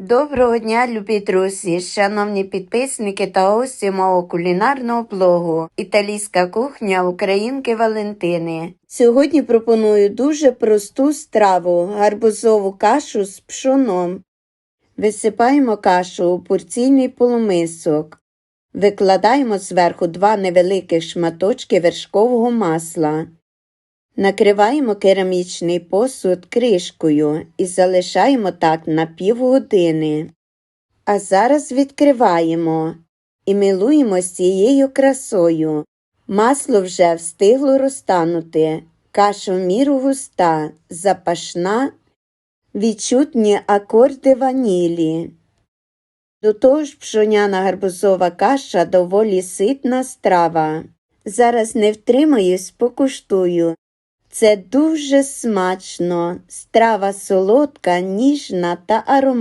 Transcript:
Доброго дня, любі друзі, шановні підписники та гості мого кулінарного блогу Італійська кухня Українки Валентини. Сьогодні пропоную дуже просту страву гарбузову кашу з пшоном. Висипаємо кашу у порційний полумисок. Викладаємо зверху два невеликих шматочки вершкового масла. Накриваємо керамічний посуд кришкою і залишаємо так на півгодини. А зараз відкриваємо і милуємо цією красою. Масло вже встигло розтанути, каша в міру густа, запашна, відчутні акорди ванілі. До того ж пшоняна гарбузова каша доволі ситна страва. Зараз не втримаюсь, покуштую. Це дуже смачно, страва солодка, ніжна та ароматна.